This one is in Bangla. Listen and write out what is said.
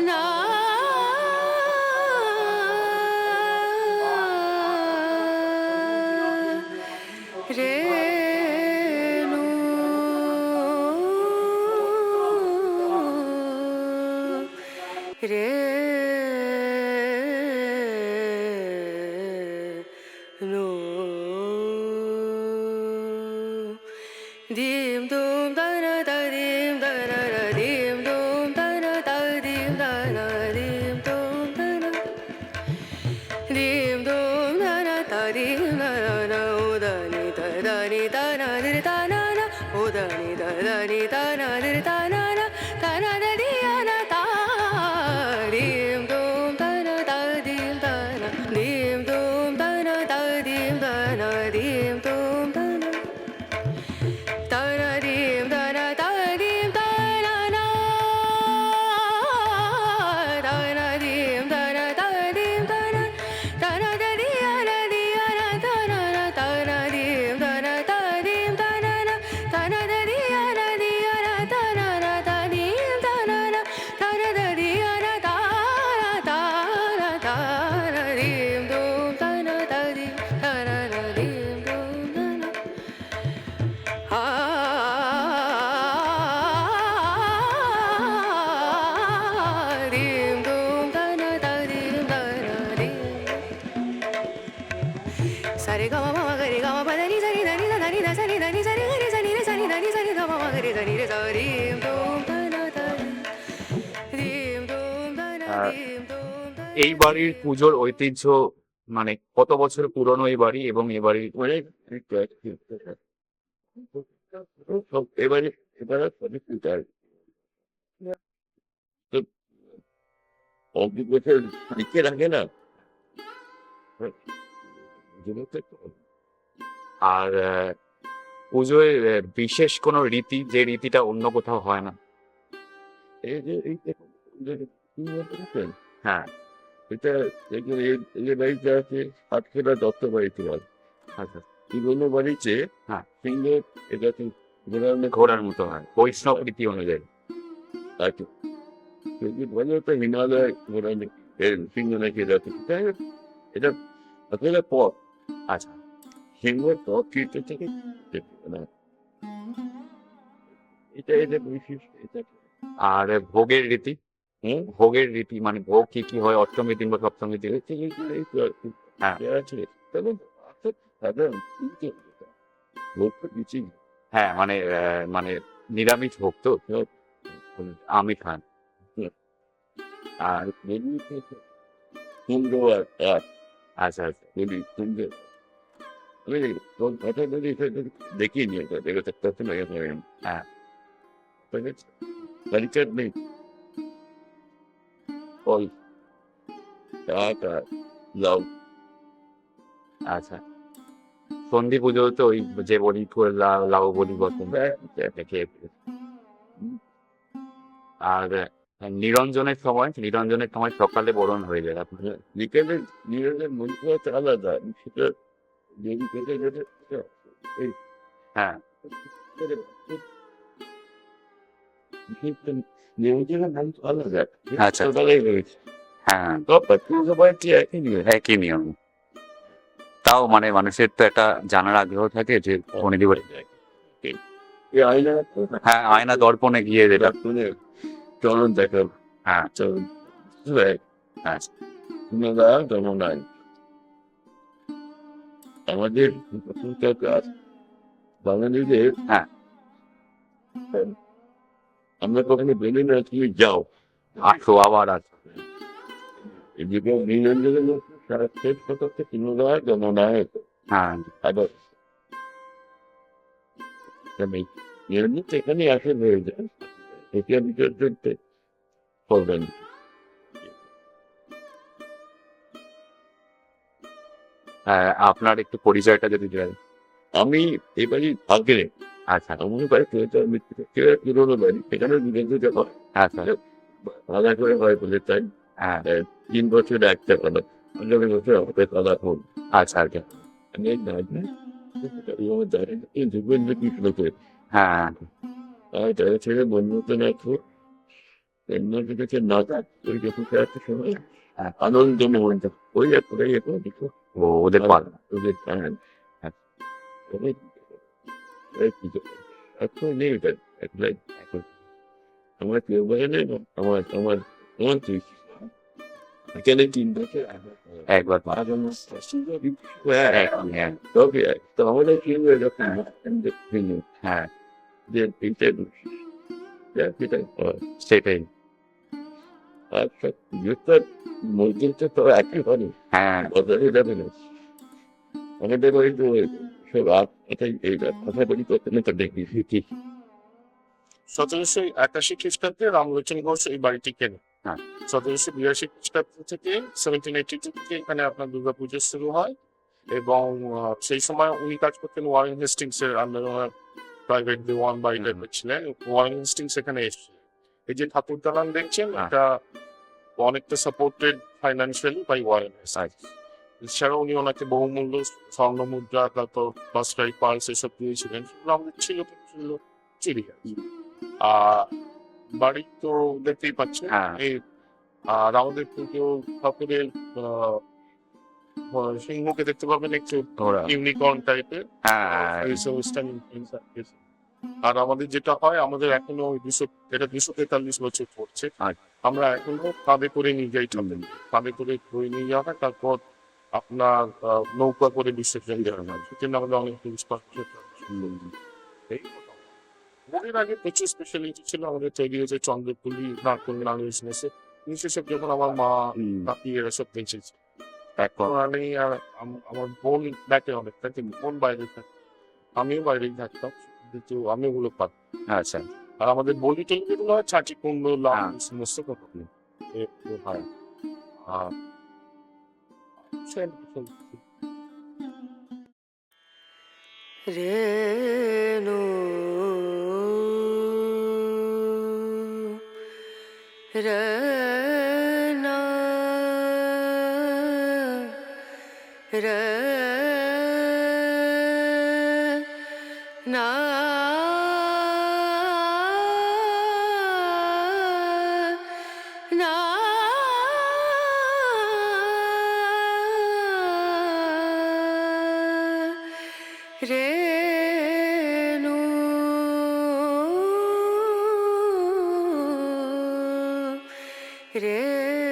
No. রে নু এই বাড়ির পুজোর ঐতিহ্য মানে কত বছর পুরনো এই বাড়ি এবং এ বাড়ির অগ্নি বছর লিখে রাখে না আর পুজোয় বিশেষ কোনো রীতি যে রীতিটা অন্য কোথাও হয় না? এই হ্যাঁ। এটা এই আছে দত্ত বাড়িতে বলে আচ্ছা। বাড়িতে হ্যাঁ। সিংহে এটা ঘোরার মতো? হয় বৈষ্ণব রীতি অনুযায়ী। কিন্তু বলে তো হিমালয় সিংহ নাকি এটা আসলে পথ। আচ্ছা। সিংহের পথ কীর্ত থেকে না এটা এটা বিশেষ এটা আর ভোগের রীতি? হম ভোগের রীতি মানে ভোগ কি কি হয় অষ্টমী দিন বা সপ্তমী দিন? তো হ্যাঁ। তো না। হ্যাঁ মানে মানে নিরামিষ ভোগ তো। আমি খান। মেনু আর আচ্ছা আচ্ছা। যদি সুন্দর আমি তোর কথা যদি সেটা দেখিয়ে নিয়ে তো দেখে থাকতে হচ্ছে না এখানে হ্যাঁ। কালচার নেই ফল শাক আর লাউ। আচ্ছা। সন্ধি পুজো তো ওই যে বলি লাউ বলি বসন দেখে আর নিরঞ্জনের সময় নিরঞ্জনের সময় সকালে বরণ হয়ে যায়। আপনার বিকেলে মন্ত্র আলাদা। সেটা হ্যাঁ আচ্ছা। হ্যাঁ একই নিয়ম তাও মানে মানুষের তো একটা জানার আগ্রহ থাকে যে হ্যাঁ আয়না দর্পণে গিয়ে যেটা চরণ দেখা হ্যাঁ হ্যাঁ দেওয়া তেমন নাই আমাদের প্রথমটা কাজ বাঙালিদের হ্যাঁ। আমরা কখনো বলি না তুমি যাও আসো আবার আসো এদিকে নিরঞ্জনের মধ্যে সারা শেষ কথা হচ্ছে শুনে দেওয়া তেমন নাই হ্যাঁ আবার আমি নিরঞ্জন তো এখানে আসে হয়ে যায় এটি আমি চলতে করবেন আপনার একটু পরিচয়টা যদি দেন আমি এবারই ভাগ্যে আচ্ছা। আমার বাড়ি কেউ মৃত্যু কেউ পুরোনো বাড়ি যখন আচ্ছা। আলাদা করে হয় বলে তাই। হ্যাঁ। তিন বছর একটা কথা there with other আচ্ছা আচ্ছা of it. হ্যাঁ I tell you বন্ধু তো কিছু না ওই যে কিছু সময় হ্যাঁ। আনন্দ মোহন ওই এক করে এক দেখো โอ้เดนบอร์ดเป็นอาหารครับผมไม่ไม่คิดว่าเขาเรียกแต่เล่นเอามาถือไว้เล่นเอามาเอามาเอามาถือแกได้กินได้แค่แอกแบบว่าแอกแอกก็คือแต่ว่ได้กินเลยก็คือเป็นหนึ่งเดืรีเต็มเดือนปีเต็เออเซเป็ আচ্ছা যুক্ত মসজিদটা তো একই হবে হ্যাঁ। বদলে যাবে না। আমাদের ওই তো সব এটাই এই কথা বলি করতে না তো দেখবি কি সতেরোশো একাশি খ্রিস্টাব্দে রামলোচন ঘোষ এই বাড়িটি কেনে হ্যাঁ। সতেরোশো বিরাশি খ্রিস্টাব্দ থেকে সেভেন্টিন এইটি থেকে এখানে আপনার দুর্গা পুজো শুরু হয় এবং সেই সময় উনি কাজ করতেন ওয়ারেন হেস্টিংস এর আন্ডার প্রাইভেট ওয়ান। ছিলেন। ওয়ারেন হেস্টিংস এখানে এসেছে এই যে ঠাকুর দালান দেখছেন হ্যাঁ। এটা অনেকটা supported financially by Warren Hastings এছাড়াও উনি ওনাকে বহুমূল্য স্বর্ণ মুদ্রা তারপর বাসটাই পার্স এসব দিয়েছিলেন। সেগুলো আমাদের ছিল ছিল চিড়িয়া আর বাড়ি তো দেখতেই পাচ্ছেন হ্যাঁ। এই আর আমাদের পুজো ঠাকুরের সিংহকে দেখতে পাবেন একটু ইউনিকর্ন টাইপের হ্যাঁ। আর আমাদের যেটা হয় আমাদের এখনও ওই দুশো এটা দুশো তেতাল্লিশ বছর পড়ছে আচ্ছা। আমরা এখনও কাঁধে করে নিয়ে যাই ঠাকুর কাঁধে করে ধরে নিয়ে যাওয়া হয় তারপর আপনার নৌকা করে বিসর্জন দেওয়া হয়। সেজন্য আমাদের অনেক টুরিস্ট আগে প্রচুর স্পেশালিটি ছিল আমাদের তৈরি হয়েছে চন্দ্রপুলি নারকল স্নেসে বিশেষক যখন আমার মা কাকি এরা সব বেঁচেছে। একবার আমি আর আমার বোন দেখে অনেকটা কিন্তু বোন বাইরে থাকে। আমিও বাইরেই থাকতাম। কিন্তু আমি ওগুলো পাত আচ্ছা। আর আমাদের বলি টলি যেগুলো হয় ছাঁচি কুমড়ো লাউ হ্যাঁ। সমস্ত কথা এগুলো হয়। আর রেণু রনা রনা না রেণু রে